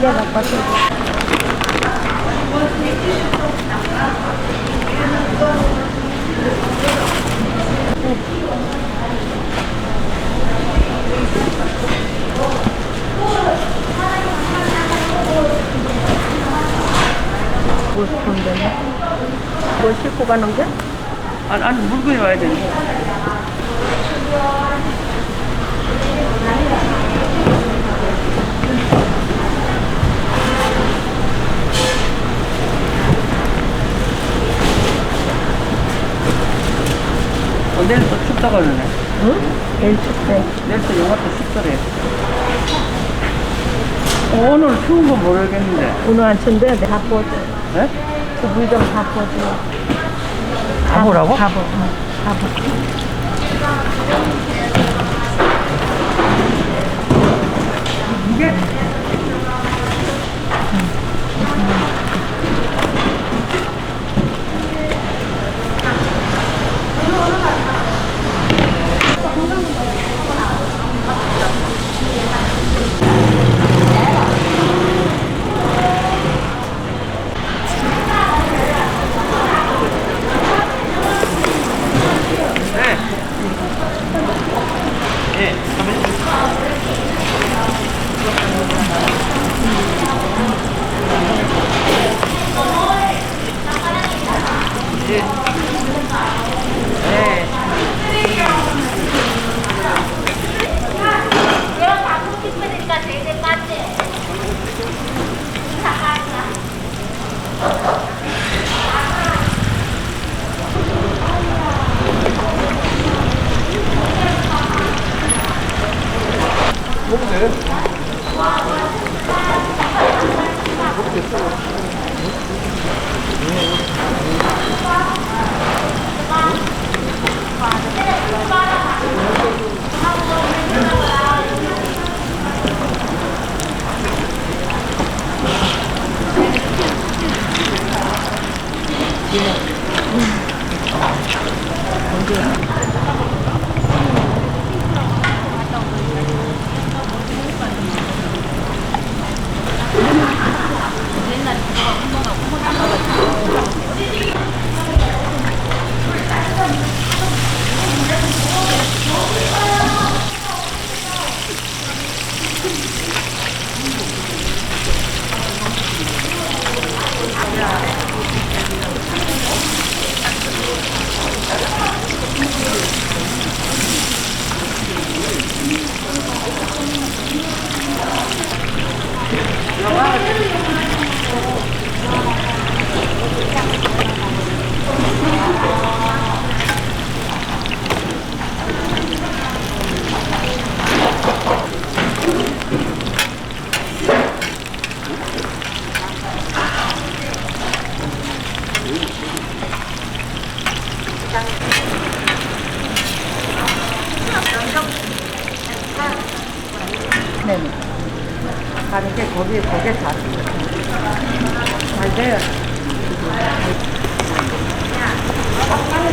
개 갖고 왔어. 뭘 건데? 뭘 싣고 가는 게? 아니, 아니 물건이 와야 되는데. 내일 또 춥다 그러네. 응? 내일 춥대. 내일 또 영하 또 춥더래. 어, 오늘 추운 건 모르겠는데. 오늘 안 춥는데 다 부어줘. 예? 다 부어. 응, 다 부어. 이게 ね。对 네네. 다른 게 거기에 거기에 다. 잘 돼요.